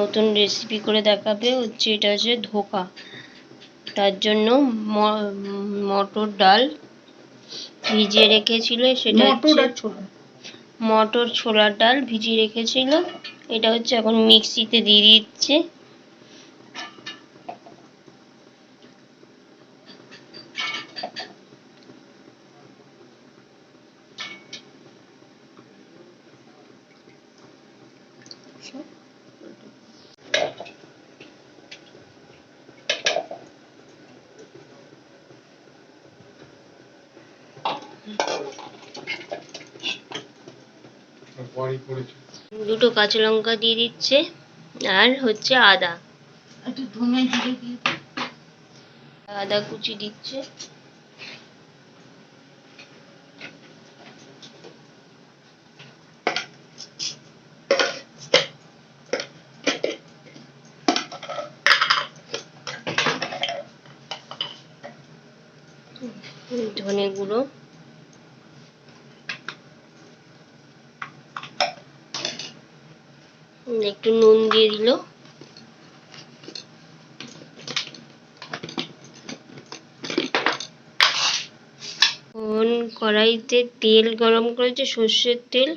নতুন রেসিপি করে দেখাবে হচ্ছে এটা হচ্ছে ধোকা। তার জন্য মটর ডাল ভিজিয়ে রেখেছিল সেটা মটর ছোলার ডাল ভিজিয়ে রেখেছিল এটা হচ্ছে এখন মিক্সিতে দিয়ে দিচ্ছে। বড়ি দুটো কাঁচা লঙ্কা দিয়ে দিচ্ছে আর হচ্ছে আদা। একটু ধনে জিরে দিয়ে দে। আদা কুচি দিচ্ছে। ধনে গুঁড়ো। একটু নুন দিয়ে দিল। কড়াইতে তেল গরম করেছে, সর্ষের তেল।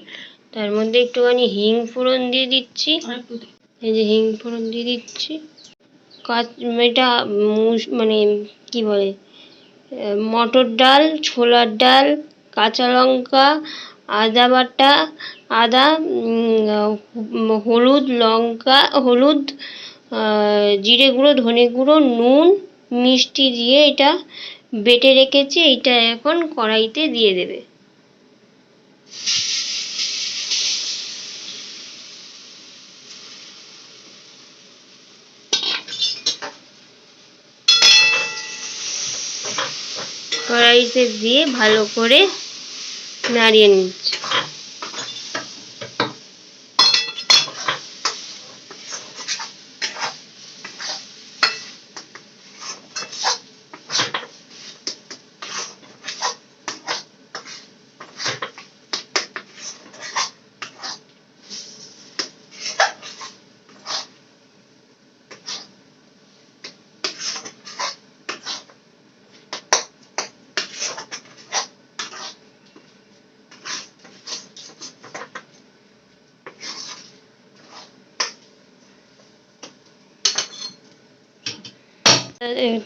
তার মধ্যে একটুখানি হিং ফোড়ন দিয়ে দিচ্ছি। এই যে হিং ফোড়ন দিয়ে দিচ্ছি। কাঁচ এটা মানে কি বলে মটর ডাল, ছোলার ডাল, কাঁচা লঙ্কা আদা বাটা আদা হলুদ, লঙ্কা, হলুদ জিরে গুঁড়ো, ধনে গুঁড়ো, নুন, মিষ্টি দিয়ে এটা বেটে রেখেছি এটা এখন কড়াইতে দিয়ে দেবে। কড়াইতে দিয়ে ভালো করে নাড়িয়ে নিচ্ছে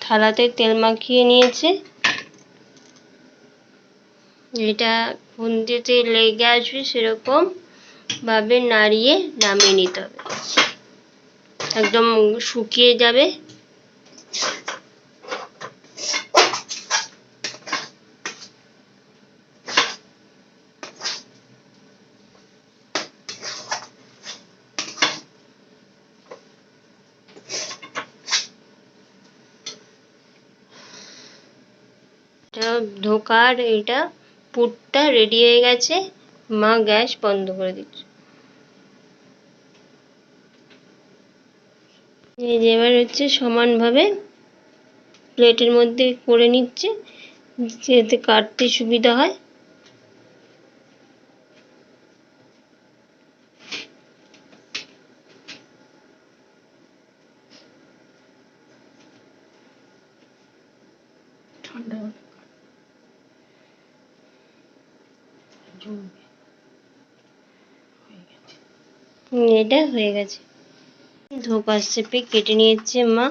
থালাতে তেল মাখিয়ে নিয়েছে। এটা খুন্তিতে লেগে আসবে সেরকম ভাবে নাড়িয়ে নামিয়ে নিতে হবে। একদম শুকিয়ে যাবে। ধোকার এটা পুরটা রেডি হয়ে গেছে। মা গ্যাস বন্ধ করে দিচ্ছে। এই যে এবার হচ্ছে সমানভাবে প্লেটের মধ্যে করে নিচ্ছে। যাতে কাটতে সুবিধা হয় ঠান্ডা হলে কাট। জমবে। হয়ে গেছে। হুম, এটা হয়ে গেছে। ধোকা শেপে কেটে নিয়েছে মা।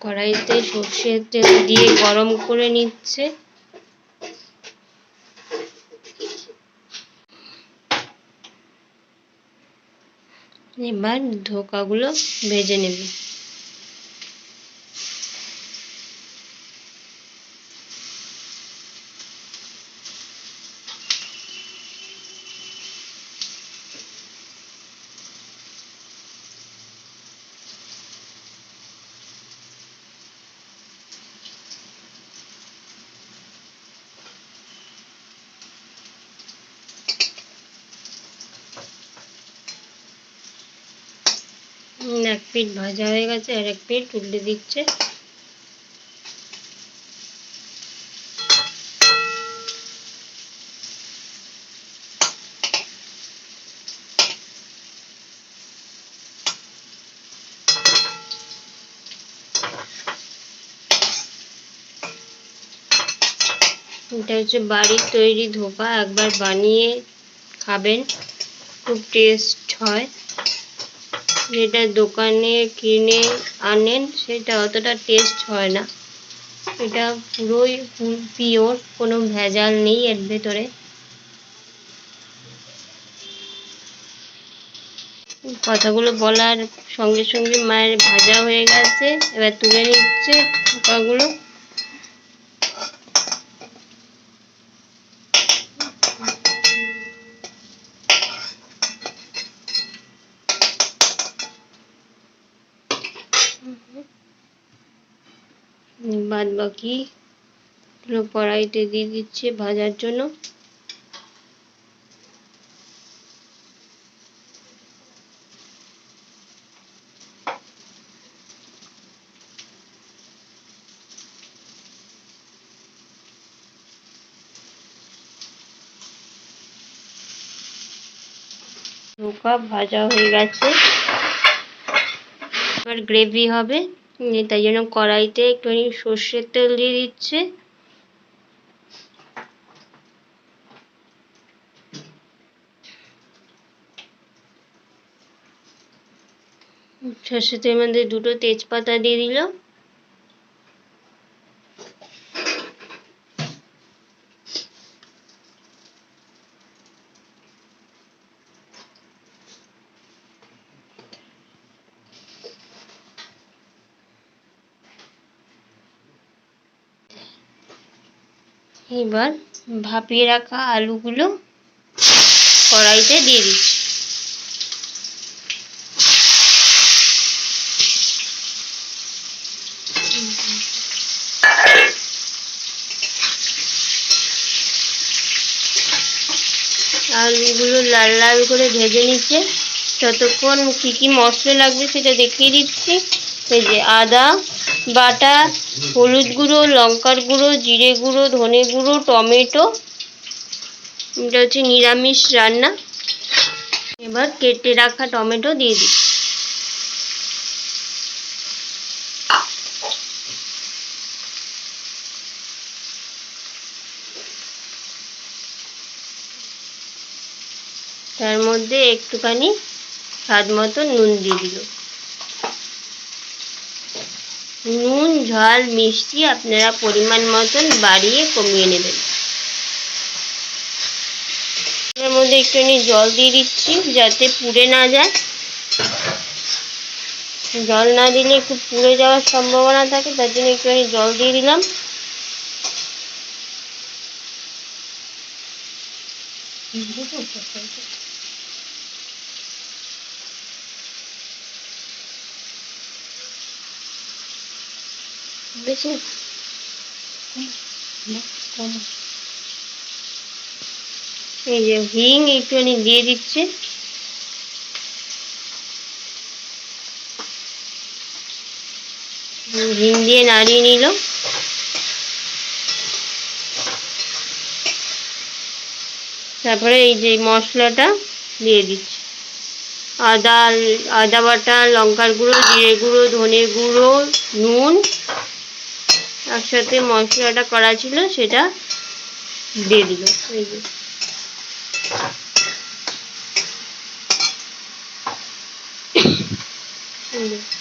কড়াইতে সর্ষের তেল দিয়ে গরম করে নিচ্ছে। এবার ধোকাগুলো ভেজে নেবে। এক পিঠ ভাজা হয়ে গেছে আর এক পিঠ উল্টে দিচ্ছে। এটা হচ্ছে বাড়ির তৈরি ধোপা একবার বানিয়ে খাবেন, খুব টেস্ট হয়। যেটা দোকানে কিনে আনেন, সেটা অতটা টেস্ট হয় না। এটা পুরোই পিওর, কোনো ভেজাল নেই এর ভেতরে। কথাগুলো বলার সঙ্গে সঙ্গে মায়ের ভাজা হয়ে গেছে, এবার তুলে নিচ্ছে ধোকাগুলো বাদ বাকি কড়াইতে দিয়ে দিচ্ছে ভাজার জন্য। ধোকা ভাজা হয়ে গেছে। এবার গ্রেভি হবে। তাই জন্য কড়াইতে একটুখানি সর্ষের তেল দিয়ে দিচ্ছে। সর্ষের তেলের মধ্যে দুটো তেজপাতা দিয়ে দিল। এবার ভাপিয়ে রাখা আলুগুলো কড়াইতে দিয়ে দিচ্ছি। আলুগুলো লাল লাল করে ভেজে নিচ্ছে। ততক্ষণ কি কি মশলা লাগবে সেটা দেখিয়ে দিচ্ছি। এই যে আদা বাটা হলুদ গুঁড়ো, লঙ্কার গুঁড়ো, জিরে গুঁড়ো, ধনে গুঁড়ো, টমেটো। এটা হচ্ছে নিরামিষ রান্না। এবার কেটে রাখা টমেটো দিয়ে দিই। তার মধ্যে একটুখানি স্বাদ মতো নুন দিয়ে দিল। নুন, ঝাল, মিষ্টি আপনারা পরিমাণ মতন বাড়িয়ে কমিয়ে নেবেন। এর মধ্যে একটুখানি জল দিয়ে দিচ্ছি যাতে পুড়ে না যায়। জল না দিলে একটু পুড়ে যাওয়ার সম্ভাবনা থাকে, তার জন্য একটুখানি জল দিয়ে দিলাম। এই যে হিং দিয়ে হিং দিয়ে নাড়িয়ে নিল। তারপরে এই যে মশলাটা দিয়ে দিচ্ছি। আদা আদা বাটা, লঙ্কার গুঁড়ো, জিরে গুঁড়ো, ধনে গুঁড়ো, নুন একসাথে মশলাটা করা ছিল, সেটা দিয়ে দিল। এই যে।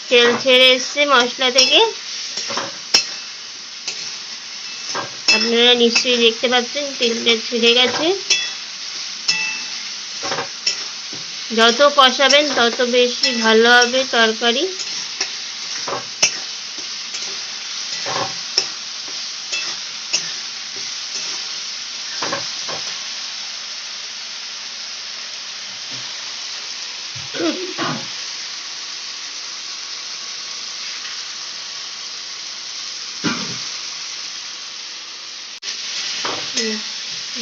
তেল ছেড়ে এসছে মশলা থেকে। আপনারা নিশ্চয়ই দেখতে পাচ্ছেন, তেলটা ছেড়ে গেছে। যত কষাবেন, তত বেশি ভালো হবে তরকারি।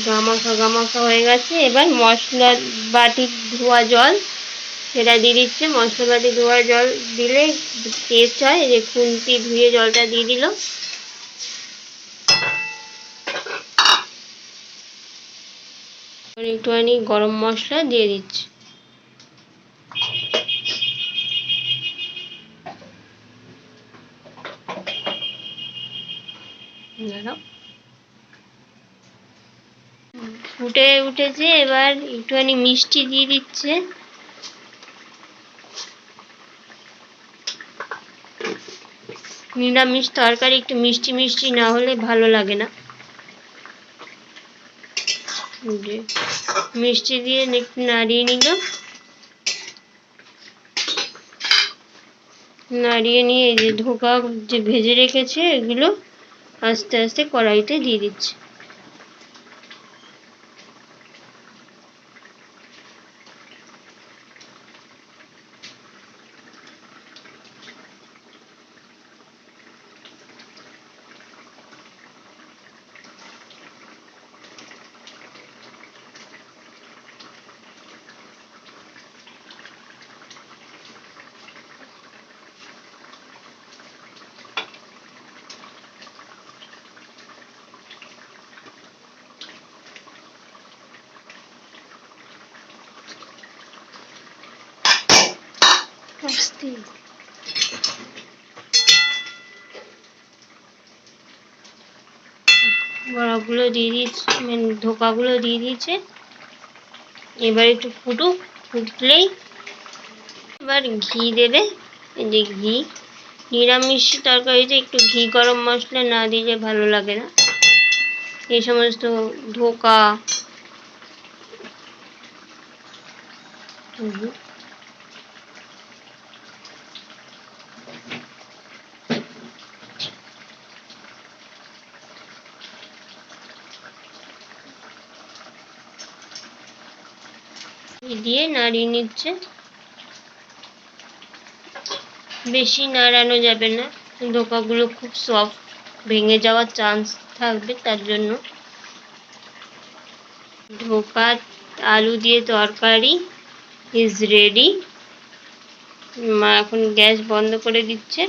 গামাখা গামাখা হয়ে গেছে। এবার মশলা বাটি ধোয়া জল, সেটা দিয়ে দিচ্ছে। মশলা বাটি ধোয়া জল দিলে টেস্ট হয়। যে খুন্তি ধুয়ে জলটা দিয়ে দিল। একটুখানি গরম মশলা দিয়ে দিচ্ছি। দাঁড়াও। ফুটে উঠেছে, এবার একটুখানি মিষ্টি দিয়ে দিচ্ছে। নিরামিষ তরকারি, একটু মিষ্টি মিষ্টি না হলে ভালো লাগে না। মিষ্টি দিয়ে একটু নাড়িয়ে নিল। নাড়িয়ে নিয়ে এই যে ধোকা যে ভেজে রেখেছে, এগুলো আস্তে আস্তে কড়াইতে দিয়ে দিচ্ছে। বড়াগুলো দিয়ে দিয়েছে মানে ধোকাগুলো দিয়ে দিয়েছে। এবার একটু ফুটুক, ফুটলেই এবার ঘি দেবে। এই যে ঘি, নিরামিষ তরকারিতে একটু ঘি গরম মশলা না দিলে ভালো লাগে না। এই সমস্ত ধোকা। দিয়ে নাড়িয়ে নিচ্ছে। বেশি নাড়ানো যাবে না। ধোকাগুলো খুব সফট ভেঙে যাওয়ার চান্স থাকবে তার জন্য। ধোকা, আলু দিয়ে তরকারি ইজ রেডি মা এখন গ্যাস বন্ধ করে দিচ্ছে।